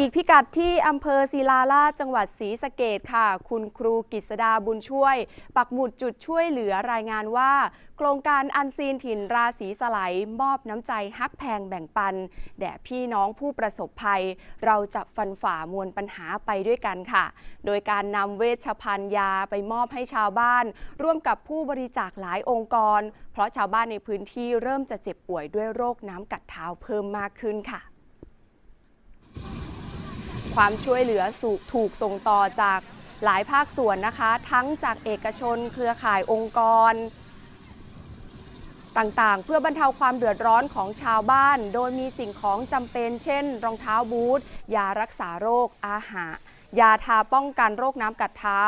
อีกพิกัดที่อำเภอศิลาลาจังหวัดศรีสะเกดค่ะ คุณครูกิษดาบุญช่วย ปักหมุดจุดช่วยเหลือรายงานว่า โครงการอันซีนถิ่นราศีสไลด์มอบน้ำใจฮักแพงแบ่งปัน แด่พี่น้องผู้ประสบภัย เราจะฟันฝ่ามวลปัญหาไปด้วยกันค่ะ โดยการนำเวชภัณฑ์ยาไปมอบให้ชาวบ้าน ร่วมกับผู้บริจาคหลายองค์กร เพราะชาวบ้านในพื้นที่เริ่มจะเจ็บป่วยด้วยโรคน้ำกัดเท้าเพิ่มมากขึ้นค่ะ ความช่วยเหลือสูถูกส่งต่อจากหลายภาคส่วนนะคะ ทั้งจากเอกชน เครือข่ายองค์กร ต่างๆ เพื่อบรรเทาความเดือดร้อนของชาวบ้าน โดยมีสิ่งของจำเป็น เช่น รองเท้าบูทยารักษาโรค อาหารยาทาป้องกันโรคน้ำกัดเท้า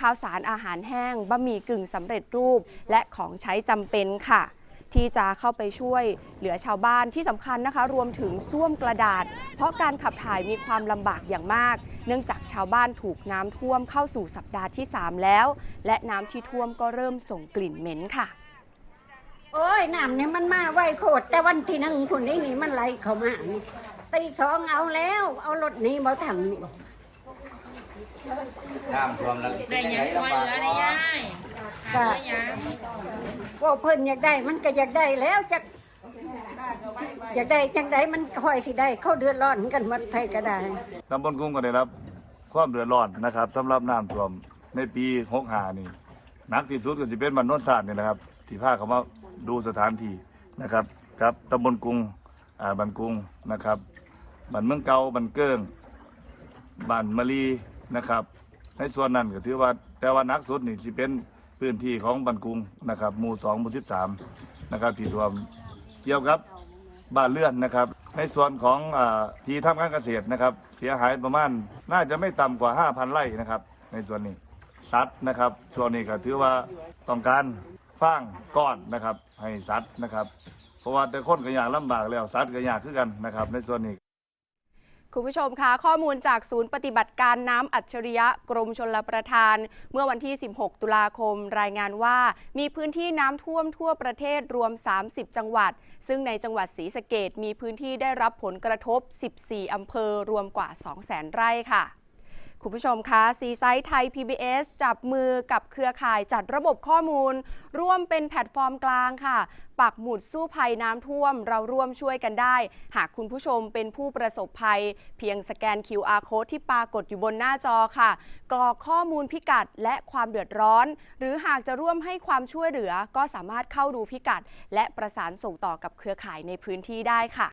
ข้าวสารอาหารแห้งบะหมี่กึ่งสำเร็จรูป และของใช้จำเป็นค่ะ ที่จะเข้าไปช่วยเหลือชาวบ้านที่สำคัญนะคะ รวมถึงส้วมกระดาษ เพราะการขับถ่ายมีความลำบากอย่างมาก เนื่องจากชาวบ้านถูกน้ำท่วมเข้าสู่สัปดาห์ที่ 3 แล้ว และน้ำที่ท่วมก็เริ่มส่งกลิ่นเหม็นค่ะโอ้ยน้ำเนี่ยมันมาไวโพดแต่วันที่หนึ่งคนนี้นี่มันไหลเข้ามานี่ตีสองเอาแล้ว เอารถหนี้มาทำนี่น้ำท่วมแล้วได้หยังช่วยเหลือได้ย่ายก็ได้หยัง ว่าเพิ่นอยากได้มันก็อยากได้แล้วจะอยากได้จังได้มันค่อยสิได้ เขาเดือดร้อนกันหมดไทยก็ได้ตำบลกรุงก็ได้รับ ความเดือดร้อนนะครับสำหรับน้ำท่วมในปี65นี่หนักที่สุดก็สิเป็นบ้านโนนศาสตร์นี่แหละครับที่พาเขามาดูสถานที่นะครับกับตำบลกรุงอ่าบ้านกรุงนะครับบ้านเมืองเก่าบ้านเกิ้งบ้านมะลีนะครับ ในส่วนนั้นก็ถือว่าแต่ว่าหนักสุดนี่สิเป็น พื้นที่ของบ้านกุงนะครับหมู่2หมู่13นะครับที่ท่วมเกี่ยวกับบ้านเรือนนะครับ ในส่วนของอที่ทำการเกษตรนะครับ เสียหายประมาณน่าจะไม่ต่ำกว่า 5,000 ไร่นะครับ ในส่วนนี้สัตว์นะครับช่วงนี้ก็ถือว่าต้องการฟางก้อนนะครับ ให้สัตว์นะครับ เพราะว่าแต่คนก็อยากลำบากแล้วสัตว์ก็อยากคือกันนะครับ ในส่วนนี้ คุณผู้ชมคะข้อมูลจากศูนย์ปฏิบัติการน้ำอัจฉริยะกรมชลประทาน เมื่อวันที่ 16 ตุลาคม รายงานว่า มีพื้นที่น้ำท่วมทั่วประเทศรวม 30 จังหวัด ซึ่งในจังหวัดศรีสะเกดมีพื้นที่ได้รับผลกระทบ 14 อำเภอรวมกว่า 200,000 ไร่ค่ะ คุณผู้ชมคะซีไซต์ไทย PBS จับมือกับเครือข่ายจัดระบบข้อมูล ร่วมเป็นแพลตฟอร์มกลางค่ะ ปักหมุดสู้ภัยน้ำท่วม เราร่วมช่วยกันได้ หากคุณผู้ชมเป็นผู้ประสบภัย เพียงสแกน QR code ที่ปรากฏอยู่บนหน้าจอค่ะ กรอกข้อมูลพิกัดและความเดือดร้อน หรือหากจะร่วมให้ความช่วยเหลือ ก็สามารถเข้าดูพิกัด และประสานส่งต่อกับเครือข่ายในพื้นที่ได้ค่ะ